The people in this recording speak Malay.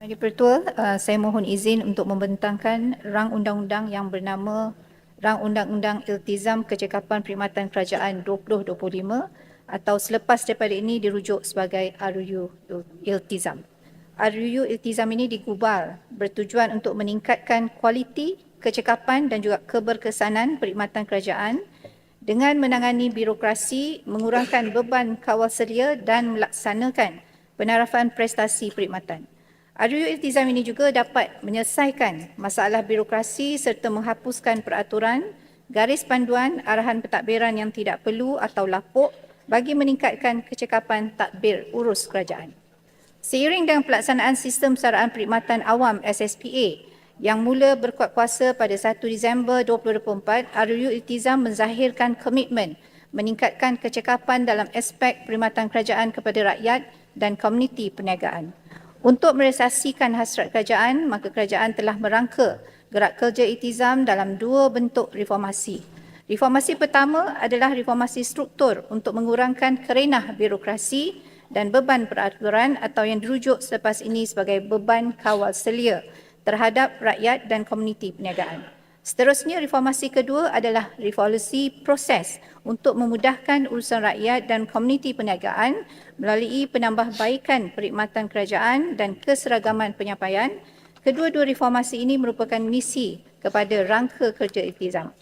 Yang Pertua, uh, saya mohon izin untuk membentangkan rang undang-undang yang bernama Rang Undang-Undang Iltizam Kecekapan Perkhidmatan Kerajaan 2025 atau selepas daripada ini dirujuk sebagai RUU Iltizam. RUU Iltizam ini digubal bertujuan untuk meningkatkan kualiti, kecekapan dan juga keberkesanan perkhidmatan kerajaan dengan menangani birokrasi, mengurangkan beban kawal sedia dan melaksanakan penarafan prestasi perkhidmatan. RUU Iltizam ini juga dapat menyelesaikan masalah birokrasi serta menghapuskan peraturan, garis panduan, arahan pentadbiran yang tidak perlu atau lapuk bagi meningkatkan kecekapan tadbir urus kerajaan. Seiring dengan pelaksanaan sistem saraan perkhidmatan awam SSPA yang mula berkuat kuasa pada 1 Disember 2024, RUU Iltizam menzahirkan komitmen meningkatkan kecekapan dalam aspek perkhidmatan kerajaan kepada rakyat dan komuniti perniagaan. Untuk merealisasikan hasrat kerajaan, maka kerajaan telah merangka gerak kerja itizam dalam dua bentuk reformasi. Reformasi pertama adalah reformasi struktur untuk mengurangkan kerenah birokrasi dan beban peraturan atau yang dirujuk selepas ini sebagai beban kawal selia terhadap rakyat dan komuniti perniagaan. Seterusnya, reformasi kedua adalah revolusi proses untuk memudahkan urusan rakyat dan komuniti perniagaan melalui penambahbaikan perkhidmatan kerajaan dan keseragaman penyampaian. Kedua-dua reformasi ini merupakan misi kepada rangka kerja iltizam.